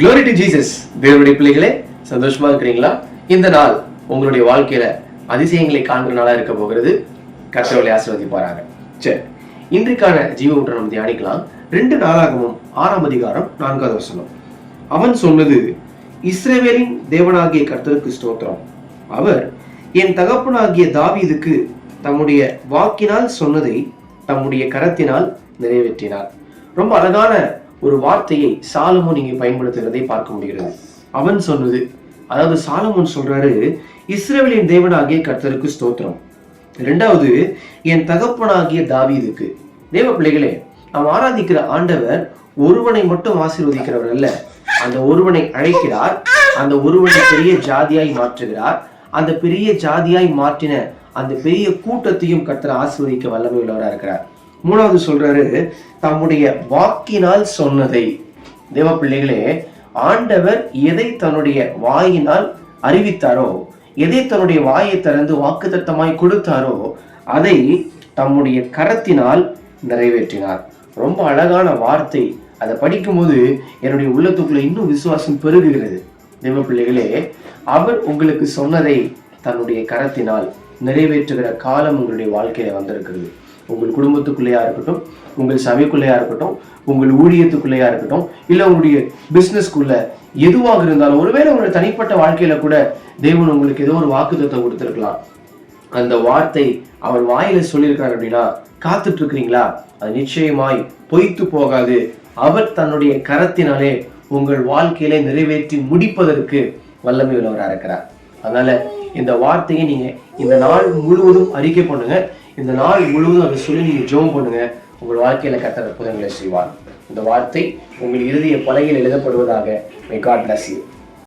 Glory to Jesus தேவனுடைய பிள்ளைகளே சந்தோஷமா இருக்கிறீங்களா? இந்த நாள் உங்களுடைய வாழ்க்கையில அதிசயங்களை காண்கிற நாளா இருக்க போகிறது. கர்த்தர்களை ஆசிர்வதிப்பாராங்க சரி இன்றைக்கான ஜீவ ஊற்றை நம்ம தியானிக்கலாம். ரெண்டு நாளாகவும் ஆறாம் அதிகாரம் நான்காவது வசனம். அவன் சொன்னது இஸ்ரேவேலின் தேவனாகிய கர்த்தருக்கு ஸ்தோத்திரம். அவர் என் தகப்பனாகிய தாவீதுக்கு தம்முடைய வாக்கினால் சொன்னதை தம்முடைய கரத்தினால் நிறைவேற்றினார். ரொம்ப அழகான ஒரு வார்த்தையை சாலமோன் இங்கே பயன்படுத்துகிறதை பார்க்க முடிகிறது. அவன் சொன்னது அதாவது சாலமோன் சொல்றாரு இஸ்ரேலின் தேவனாகிய கர்த்தருக்கு ஸ்தோத்திரம். ரெண்டாவது என் தகப்பனாகிய தாவீதுக்கு. தேவ பிள்ளைகளே நாம் ஆராதிக்கிற ஆண்டவர் ஒருவனை மட்டும் ஆசீர்வதிக்கிறவர் அல்ல. அந்த ஒருவனை அழைக்கிறார் அந்த ஒருவனை பெரிய ஜாதியாய் மாற்றுகிறார். அந்த பெரிய ஜாதியாய் மாற்றின அந்த பெரிய கூட்டத்தையும் கர்த்தர் ஆசீர்வதிக்க வல்லமை உள்ளவராக இருக்கிறார் மூணாவது சொல்றாரு தம்முடைய வாக்கினால் சொன்னதை. தேவ பிள்ளைகளே ஆண்டவர் எதை தன்னுடைய வாயினால் அறிவித்தாரோ எதை தன்னுடைய வாயை திறந்து வாக்குத்தத்தமாய் கொடுத்தாரோ அதை தம்முடைய கரத்தினால் நிறைவேற்றினார். ரொம்ப அழகான வார்த்தை. அதை படிக்கும்போது என்னுடைய உள்ளத்துக்குள்ள இன்னும் விசுவாசம் பெருகுகிறது. தேவ பிள்ளைகளே அவர் உங்களுக்கு சொன்னதை தன்னுடைய கரத்தினால் நிறைவேற்றுகிற காலம் உங்களுடைய வாழ்க்கையில வந்திருக்கிறது. உங்கள் குடும்பத்துக்குள்ளேயா இருக்கட்டும் உங்கள் சபைக்குள்ளேயா இருக்கட்டும் உங்கள் ஊழியத்துக்குள்ளேயா இருக்கட்டும் இல்லை உங்களுடைய பிசினஸ்க்குள்ள எதுவாக இருந்தாலும் ஒருவேளை உங்களுடைய தனிப்பட்ட வாழ்க்கையில கூட தேவன் உங்களுக்கு ஏதோ ஒரு வாக்குத்தத்தை கொடுத்திருக்கலாம். அந்த வார்த்தை அவர் வாயில சொல்லியிருக்காரு அப்படின்னா காத்துட்டு இருக்கிறீங்களா அது நிச்சயமாய் பொய்த்து போகாது. அவர் தன்னுடைய கரத்தினாலே உங்கள் வாழ்க்கையில நிறைவேற்றி முடிப்பதற்கு வல்லமை உள்ளவராக இருக்கிறார் அதனால இந்த வார்த்தையை நீங்க இந்த நாள் முழுவதும் அறிக்கை பண்ணுங்க. இந்த நாள் முழுவதும் அதை சொல்லி நீங்கள் ஜெபம் பண்ணுங்க. உங்கள் வாழ்க்கையில் கத்தர் அற்புதங்களை செய்வார். இந்த வார்த்தை உங்கள் இறுதிய பலகையில் எழுதப்படுவதாக மை காட்